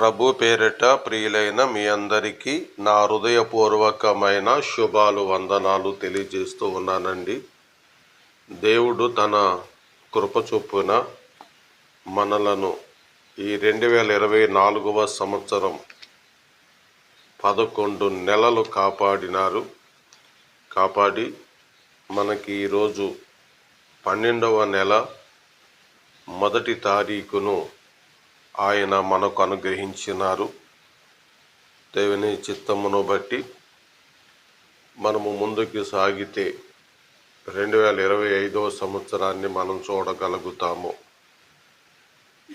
ప్రభు పేరిట ప్రియులైన మీ అందరికీ నా హృదయపూర్వకమైన శుభాలు వందనాలు తెలియజేస్తూ ఉన్నానండి. దేవుడు తన కృప చొప్పున మనలను ఈ రెండు వేల ఇరవై నాలుగవ సంవత్సరం పదకొండు నెలలు కాపాడినారు. కాపాడి మనకి ఈరోజు పన్నెండవ నెల మొదటి తారీఖును ఆయన మనకు అనుగ్రహించినారు. దేవుని చిత్తమును బట్టి మనము ముందుకు సాగితే రెండు వేల ఇరవై ఐదవ సంవత్సరాన్ని మనం చూడగలుగుతాము.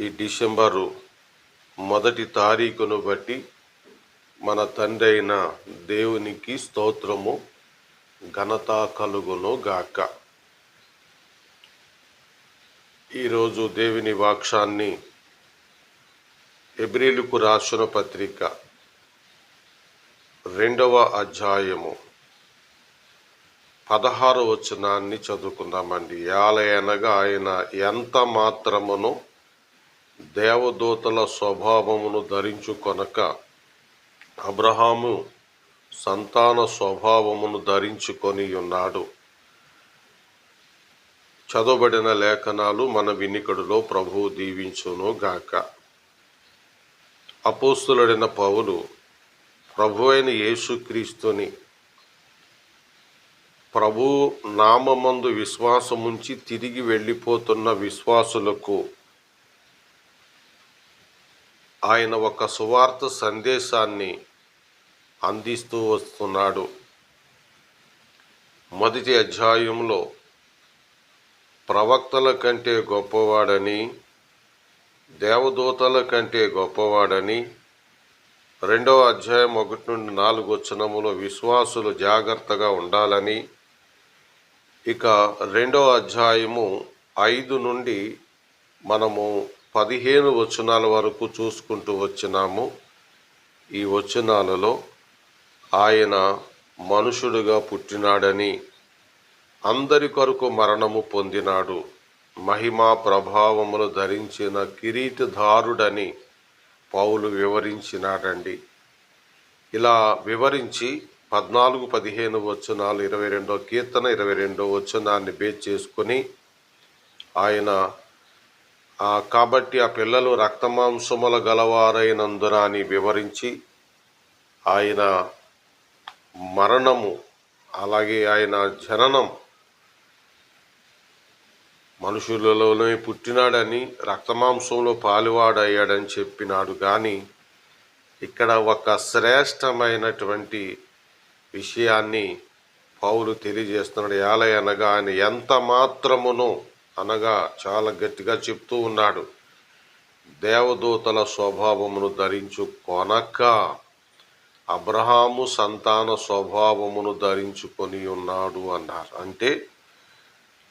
ఈ డిసెంబరు మొదటి తారీఖును బట్టి మన తండ్రి అయిన దేవునికి స్తోత్రము ఘనత కలుగును గాక. ఈరోజు దేవుని వాక్షాన్ని ఎబ్రిలుకు రాసిన పత్రిక రెండవ అధ్యాయము. పదహారు వచనాన్ని చదువుకుందామండి. యాలయనగా ఆయన ఎంత మాత్రమును దేవదూతల స్వభావమును ధరించుకొనక అబ్రహాము సంతాన స్వభావమును ధరించుకొని ఉన్నాడు చదవబడిన లేఖనాలు మన వినికడులో ప్రభువు దీవించును గాక. అపోస్తులడిన పౌలు ప్రభు అయిన యేసుక్రీస్తుని ప్రభు నామమందు విశ్వాసముంచి తిరిగి వెళ్ళిపోతున్న విశ్వాసులకు ఆయన ఒక సువార్త సందేశాన్ని అందిస్తూ వస్తున్నాడు. మొదటి అధ్యాయంలో ప్రవక్తల కంటే గొప్పవాడని దేవదూతల కంటే గొప్పవాడని రెండవ అధ్యాయం ఒకటి నుండి నాలుగు వచనములో విశ్వాసులు జాగ్రత్తగా ఉండాలని. ఇక రెండవ అధ్యాయము ఐదు నుండి మనము పదిహేను వచనాల వరకు చూసుకుంటూ వచ్చినాము. ఈ వచనాలలో ఆయన మనుషుడుగా పుట్టినాడని అందరి కొరకు మరణము పొందినాడు. మహిమా ప్రభావమును ధరించిన కిరీటధారుడని పౌలు వివరించినాడండి. ఇలా వివరించి పద్నాలుగు పదిహేను వచనాలు ఇరవై రెండో కీర్తన ఇరవై రెండో వచనాన్ని బేస్ చేసుకొని ఆయన కాబట్టి ఆ పిల్లలు రక్తమాంసముల గలవారైనందున అని వివరించి ఆయన మరణము అలాగే ఆయన జననం మనుషులలోనే పుట్టినాడని రక్తమాంసంలో పాలువాడయ్యాడని చెప్పినాడు. కానీ ఇక్కడ ఒక శ్రేష్టమైనటువంటి విషయాన్ని పౌలు తెలియజేస్తున్నాడు. ఏలై అనగా ఆయన ఎంత మాత్రమును అనగా చాలా గట్టిగా చెప్తూ ఉన్నాడు. దేవదూతల స్వభావమును ధరించు కొనక అబ్రహాము సంతాన స్వభావమును ధరించుకొని ఉన్నాడు అన్నారు. అంటే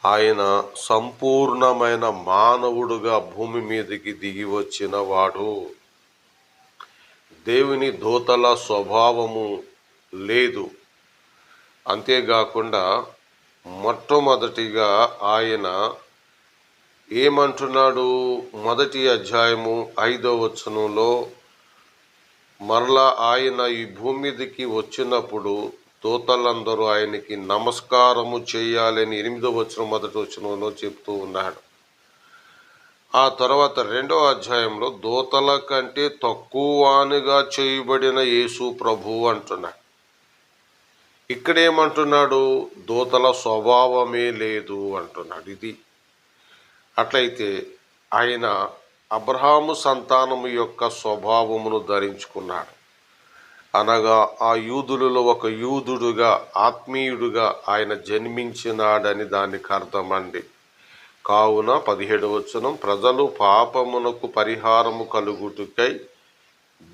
ఆయన సంపూర్ణమైన మానవుడుగా భూమి మీదకి దిగి వచ్చిన వాడు దేవుని దూతల స్వభావము లేదు. అంతేకాకుండా మొట్టమొదటిగా ఆయన ఏమంటున్నాడు? మొదటి అధ్యాయము ఐదో వచనంలో మరలా ఆయన ఈ భూమి మీదకి వచ్చినప్పుడు దూతలందరూ ఆయనకి నమస్కారము చేయాలని ఎనిమిదో వచ్చిన మొదటి వచనంలో చెప్తూ ఉన్నాడు. ఆ తర్వాత రెండో అధ్యాయంలో దూతల కంటే తక్కువగా చేయబడిన యేసు ప్రభు అంటున్నాడు. ఇక్కడేమంటున్నాడు దూతల స్వభావమే లేదు అంటున్నాడు ఇది. అట్లయితే ఆయన అబ్రహాము సంతానము యొక్క స్వభావమును ధరించుకున్నాడు. అనగా ఆ యూదులలో ఒక యూదుడుగా ఆత్మీయుడుగా ఆయన జన్మించినాడని దానికి అర్థమండి. కావున పదిహేడు వచనం ప్రజలు పాపమునకు పరిహారము కలుగుటకై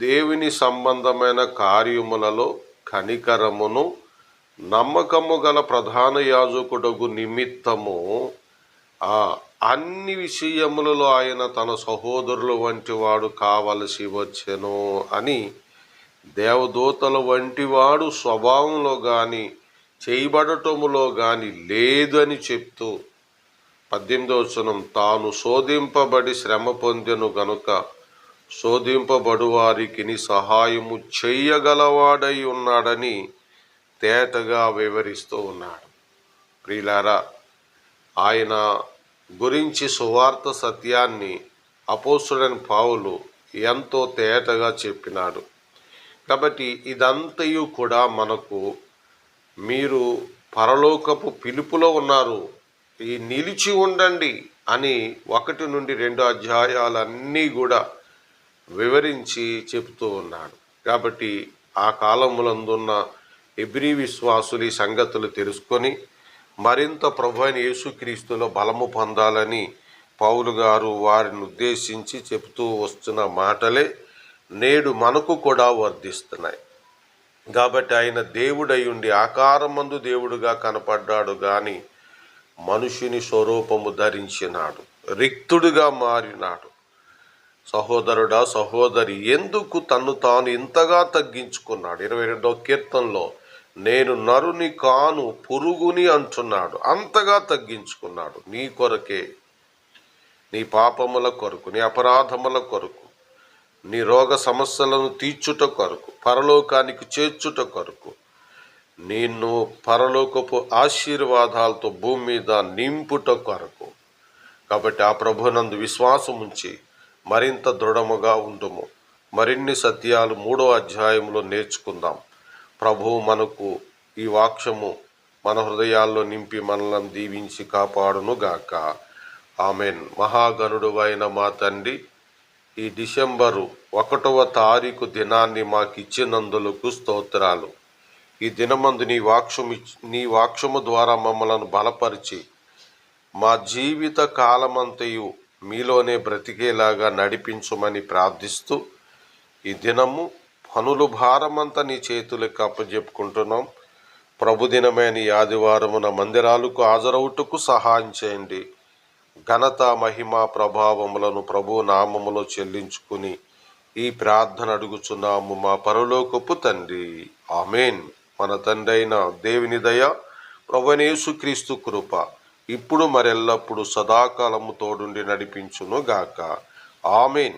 దేవుని సంబంధమైన కార్యములలో కనికరమును నమ్మకము గల ప్రధాన యాజకుడగు నిమిత్తము ఆ అన్ని విషయములలో ఆయన తన సహోదరుల వంటి వాడు కావలసి వచ్చెను అని దేవదూతల వంటివాడు స్వభావంలో కానీ చేయబడటములో కానీ లేదని చెప్తూ పద్దెనిమిదవచనం తాను శోధింపబడి శ్రమ పొందెను గనుక శోధింపబడువారికి సహాయము చేయగలవాడై ఉన్నాడని తేటగా వివరిస్తూ ఉన్నాడు. ప్రియులారా ఆయన గురించి సువార్త సత్యాన్ని అపోసుడని పావులు ఎంతో తేటగా చెప్పినాడు. కాబట్టి ఇదంతయు కూడా మనకు మీరు పరలోకపు పిలుపులో ఉన్నారు. ఈ నిలిచి ఉండండి అని ఒకటి నుండి రెండు అధ్యాయాలన్నీ కూడా వివరించి చెబుతూ ఉన్నాడు. కాబట్టి ఆ కాలములందున్న ఎబ్రి విశ్వాసులు ఈ సంగతులు తెలుసుకొని మరింత ప్రభు అయిన యేసుక్రీస్తులో బలము పొందాలని పౌలు గారు వారిని ఉద్దేశించి చెబుతూ వస్తున్న మాటలే నేడు మనకు కూడా వర్ధిస్తున్నాయి కాబట్టి ఆయన దేవుడై ఉండి ఆకారమందు దేవుడుగా కనపడ్డాడు కానీ మనుషుని స్వరూపము ధరించినాడు. రిక్తుడుగా మారినాడు. సహోదరుడా సహోదరి ఎందుకు తన్ను తాను ఇంతగా తగ్గించుకున్నాడు? ఇరవై రెండవ కీర్తనలో నేను నరుని కాను పురుగుని అంటున్నాడు. అంతగా తగ్గించుకున్నాడు. నీ కొరకే నీ పాపముల కొరకు నీ అపరాధముల కొరకు. నీ రోగ సమస్యలను తీర్చుట కొరకు పరలోకానికి చేర్చుట కొరకు. నిన్ను పరలోకపు ఆశీర్వాదాలతో భూమి మీద నింపుట కొరకు. కాబట్టి ఆ ప్రభునందు విశ్వాసం ఉంచి మరింత దృఢముగా ఉండుము. మరిన్ని సత్యాలు మూడో అధ్యాయంలో నేర్చుకుందాం. ప్రభువు మనకు ఈ వాక్యము మన హృదయాల్లో నింపి మనలను దీవించి కాపాడును గాక ఆమెన్. మహాగణుడు అయిన మా తండ్రి ఈ డిసెంబరు ఒకటవ తారీఖు దినాన్ని మాకు ఇచ్చినందులకు స్తోత్రాలు. ఈ దినమందు నీ వాక్షము నీ వాక్షము ద్వారా మమ్మలను బలపరిచి మా జీవిత కాలమంతయు మీలోనే బ్రతికేలాగా నడిపించమని ప్రార్థిస్తూ ఈ దినము పనులు భారమంతా నీ చేతులకు అప్పజెప్పుకుంటున్నాం. ప్రభుదినమైన ఆదివారమున మందిరాలకు హాజరవుటకు సహాయం చేయండి. ఘనత మహిమ ప్రభావములను ప్రభు నామములో చెల్లించుకుని ఈ ప్రార్థన అడుగుచున్నాము మా పరలోకపు తండ్రి. ఆమెన్. మన తండ్రి అయిన దేవుని దయ ప్రభునేసుక్రీస్తు కృప ఇప్పుడు మరెల్లప్పుడు సదాకాలము తోడుండి నడిపించును గాక. ఆమెన్.